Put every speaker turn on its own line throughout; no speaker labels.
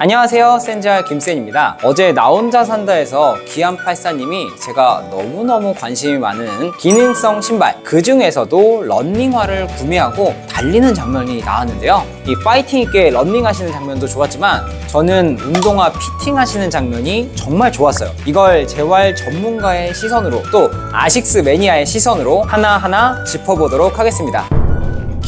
안녕하세요 센지알 김센입니다. 어제 나 혼자 산다에서 기안84님이 제가 너무너무 관심이 많은 기능성 신발 그 중에서도 런닝화를 구매하고 달리는 장면이 나왔는데요. 이 파이팅 있게 런닝 하시는 장면도 좋았지만 저는 운동화 피팅 하시는 장면이 정말 좋았어요. 이걸 재활 전문가의 시선으로 또 아식스 매니아의 시선으로 하나하나 짚어보도록 하겠습니다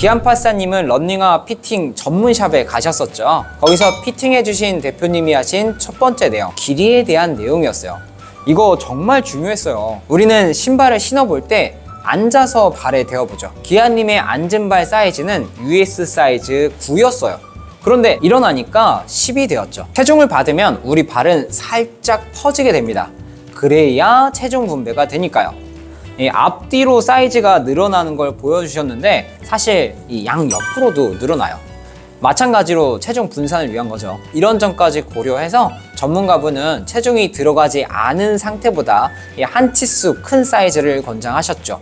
기안파사님은 런닝화 피팅 전문샵에 가셨었죠. 거기서 피팅해주신 대표님이 하신 첫 번째 내용, 길이에 대한 내용이었어요. 이거 정말 중요했어요. 우리는 신발을 신어볼 때 앉아서 발에 대어보죠. 기아님의 앉은 발 사이즈는 US 사이즈 9였어요. 그런데 일어나니까 10이 되었죠. 체중을 받으면 우리 발은 살짝 퍼지게 됩니다. 그래야 체중 분배가 되니까요. 이 앞뒤로 사이즈가 늘어나는 걸 보여주셨는데 사실 이 양 옆으로도 늘어나요. 마찬가지로 체중 분산을 위한 거죠. 이런 점까지 고려해서 전문가분은 체중이 들어가지 않은 상태보다 이한 치수 큰 사이즈를 권장하셨죠.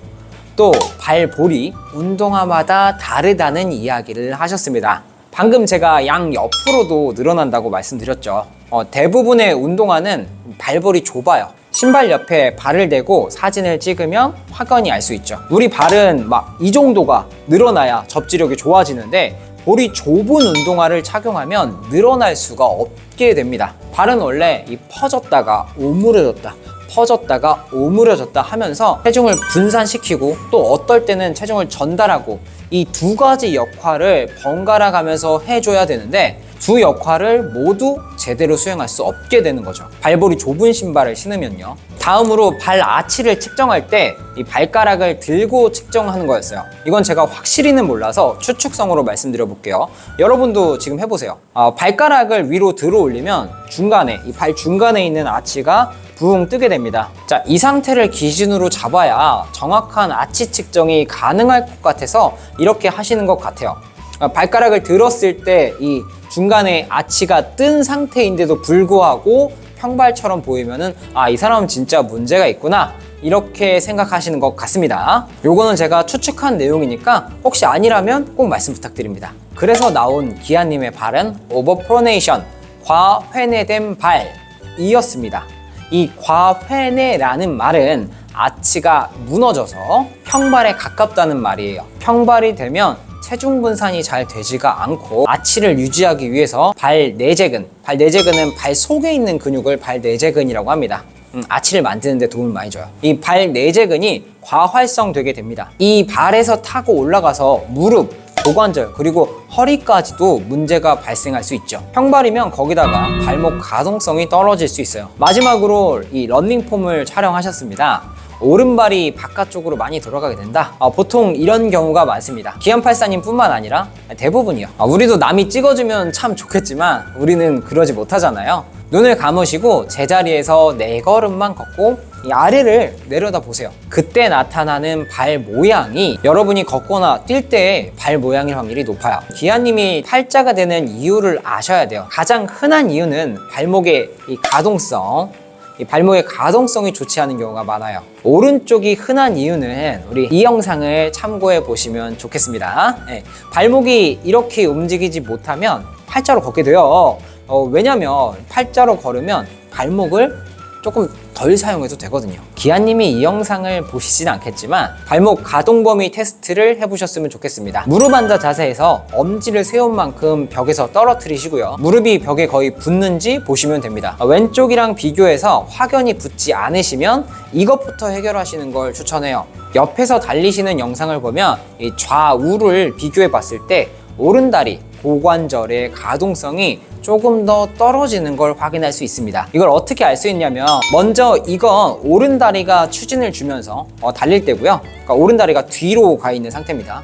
또 발볼이 운동화마다 다르다는 이야기를 하셨습니다. 방금 제가 양 옆으로도 늘어난다고 말씀드렸죠. 어, 대부분의 운동화는 발볼이 좁아요. 신발 옆에 발을 대고 사진을 찍으면 확연히 알 수 있죠. 우리 발은 막 이 정도가 늘어나야 접지력이 좋아지는데 볼이 좁은 운동화를 착용하면 늘어날 수가 없게 됩니다. 발은 원래 이 퍼졌다가 오므려졌다. 퍼졌다가 오므려졌다 하면서 체중을 분산시키고 또 어떨 때는 체중을 전달하고 이 두 가지 역할을 번갈아 가면서 해줘야 되는데 두 역할을 모두 제대로 수행할 수 없게 되는 거죠. 발볼이 좁은 신발을 신으면요. 다음으로 발 아치를 측정할 때 이 발가락을 들고 측정하는 거였어요. 이건 제가 확실히는 몰라서 추측성으로 말씀드려 볼게요. 여러분도 지금 해보세요. 어, 발가락을 위로 들어 올리면 중간에 이 발 중간에 있는 아치가 붕 뜨게 됩니다. 자, 이 상태를 기준으로 잡아야 정확한 아치 측정이 가능할 것 같아서 이렇게 하시는 것 같아요. 어, 발가락을 들었을 때 이 중간에 아치가 뜬 상태인데도 불구하고 평발처럼 보이면은 아, 이 사람은 진짜 문제가 있구나. 이렇게 생각하시는 것 같습니다. 요거는 제가 추측한 내용이니까 혹시 아니라면 꼭 말씀 부탁드립니다. 그래서 나온 기아님의 발은 오버프로네이션, 과회내된 발이었습니다. 이 과회내라는 말은 아치가 무너져서 평발에 가깝다는 말이에요. 평발이 되면 체중 분산이 잘 되지가 않고 아치를 유지하기 위해서 발 내재근, 발 내재근은 발 속에 있는 근육을 발 내재근이라고 합니다. 음, 아치를 만드는 데 도움을 많이 줘요. 이 발 내재근이 과활성 되게 됩니다. 이 발에서 타고 올라가서 무릎, 고관절 그리고 허리까지도 문제가 발생할 수 있죠. 평발이면 거기다가 발목 가동성이 떨어질 수 있어요. 마지막으로 이 런닝폼을 촬영하셨습니다. 오른발이 바깥쪽으로 많이 들어가게 된다. 아, 보통 이런 경우가 많습니다. 기안84님 뿐만 아니라 대부분이요. 아, 우리도 남이 찍어주면 참 좋겠지만 우리는 그러지 못하잖아요. 눈을 감으시고 제자리에서 네 걸음만 걷고 이 아래를 내려다 보세요. 그때 나타나는 발 모양이 여러분이 걷거나 뛸 때 발 모양일 확률이 높아요. 기아님이 팔자가 되는 이유를 아셔야 돼요. 가장 흔한 이유는 발목의 이 가동성, 이 발목의 가동성이 좋지 않은 경우가 많아요. 오른쪽이 흔한 이유는 우리 이 영상을 참고해 보시면 좋겠습니다. 네, 발목이 이렇게 움직이지 못하면 팔자로 걷게 돼요. 어, 왜냐면 팔자로 걸으면 발목을 조금 덜 사용해도 되거든요. 기아님이 이 영상을 보시진 않겠지만 발목 가동 범위 테스트를 해보셨으면 좋겠습니다. 무릎 앉아 자세에서 엄지를 세운 만큼 벽에서 떨어뜨리시고요. 무릎이 벽에 거의 붙는지 보시면 됩니다. 아, 왼쪽이랑 비교해서 확연히 붙지 않으시면 이것부터 해결하시는 걸 추천해요. 옆에서 달리시는 영상을 보면 이 좌우를 비교해 봤을 때 오른다리 고관절의 가동성이 조금 더 떨어지는 걸 확인할 수 있습니다. 이걸 어떻게 알 수 있냐면 먼저 이건 오른다리가 추진을 주면서 어, 달릴 때고요. 그러니까 오른다리가 뒤로 가 있는 상태입니다.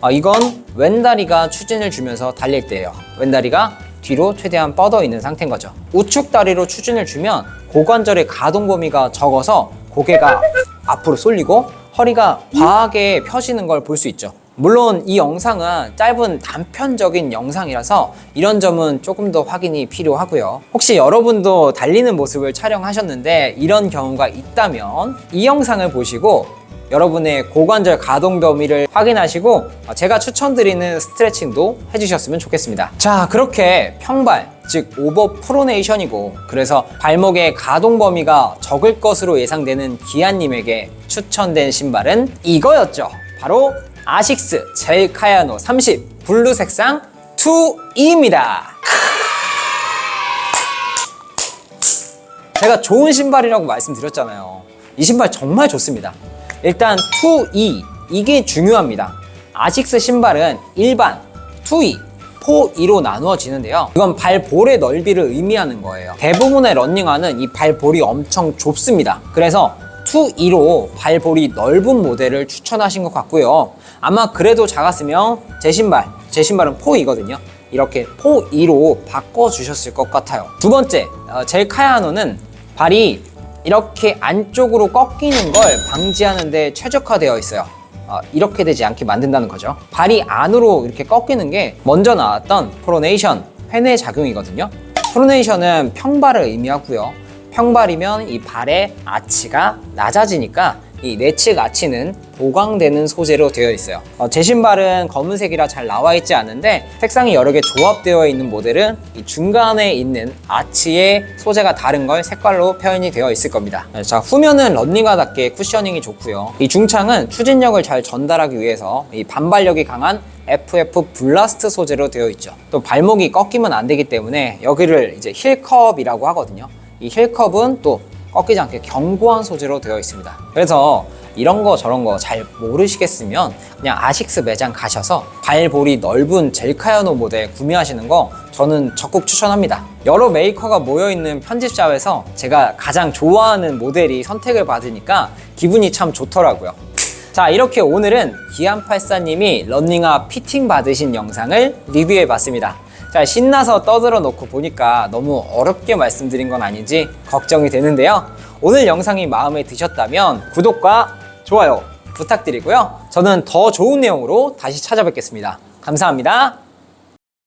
어, 이건 왼다리가 추진을 주면서 달릴 때예요. 왼다리가 뒤로 최대한 뻗어 있는 상태인 거죠. 우측 다리로 추진을 주면 고관절의 가동 범위가 적어서 고개가 앞으로 쏠리고 허리가 과하게 펴지는 걸 볼 수 있죠. 물론 이 영상은 짧은 단편적인 영상이라서 이런 점은 조금 더 확인이 필요하고요. 혹시 여러분도 달리는 모습을 촬영하셨는데 이런 경우가 있다면 이 영상을 보시고 여러분의 고관절 가동 범위를 확인하시고 제가 추천드리는 스트레칭도 해주셨으면 좋겠습니다. 자, 그렇게 평발, 즉 오버 프로네이션이고 그래서 발목의 가동 범위가 적을 것으로 예상되는 기아님에게 추천된 신발은 이거였죠. 바로 아식스 젤 카야노 30 블루 색상 2E입니다. 제가 좋은 신발이라고 말씀드렸잖아요. 이 신발 정말 좋습니다. 일단 2E 이게 중요합니다. 아식스 신발은 일반, 2E, 4E로 나누어지는데요. 이건 발볼의 넓이를 의미하는 거예요. 대부분의 런닝화는 이 발볼이 엄청 좁습니다. 그래서 2E로 발볼이 넓은 모델을 추천하신 것 같고요. 아마 그래도 작았으면 제 신발, 제 신발은 4E거든요. 이렇게 4E로 바꿔주셨을 것 같아요. 두 번째, 어, 젤 카야노는 발이 이렇게 안쪽으로 꺾이는 걸 방지하는 데 최적화되어 있어요. 어, 이렇게 되지 않게 만든다는 거죠. 발이 안으로 이렇게 꺾이는 게 먼저 나왔던 프로네이션, 회내 작용이거든요. 프로네이션은 평발을 의미하고요. 평발이면 이 발의 아치가 낮아지니까 이 내측 아치는 보강되는 소재로 되어 있어요. 어, 제 신발은 검은색이라 잘 나와 있지 않은데 색상이 여러 개 조합되어 있는 모델은 이 중간에 있는 아치의 소재가 다른 걸 색깔로 표현이 되어 있을 겁니다. 네, 자 후면은 런닝화답게 쿠셔닝이 좋고요. 이 중창은 추진력을 잘 전달하기 위해서 이 반발력이 강한 FF 블라스트 소재로 되어 있죠. 또 발목이 꺾이면 안 되기 때문에 여기를 이제 힐컵이라고 하거든요. 이 힐컵은 또 꺾이지 않게 견고한 소재로 되어 있습니다. 그래서 이런 거 저런 거 잘 모르시겠으면 그냥 아식스 매장 가셔서 발볼이 넓은 젤카야노 모델 구매하시는 거 저는 적극 추천합니다. 여러 메이커가 모여있는 편집샵에서 제가 가장 좋아하는 모델이 선택을 받으니까 기분이 참 좋더라고요. 자 이렇게 오늘은 기안84님이 런닝화 피팅 받으신 영상을 리뷰해 봤습니다. 자 신나서 떠들어 놓고 보니까 너무 어렵게 말씀드린 건 아닌지 걱정이 되는데요. 오늘 영상이 마음에 드셨다면 구독과 좋아요 부탁드리고요. 저는 더 좋은 내용으로 다시 찾아뵙겠습니다. 감사합니다.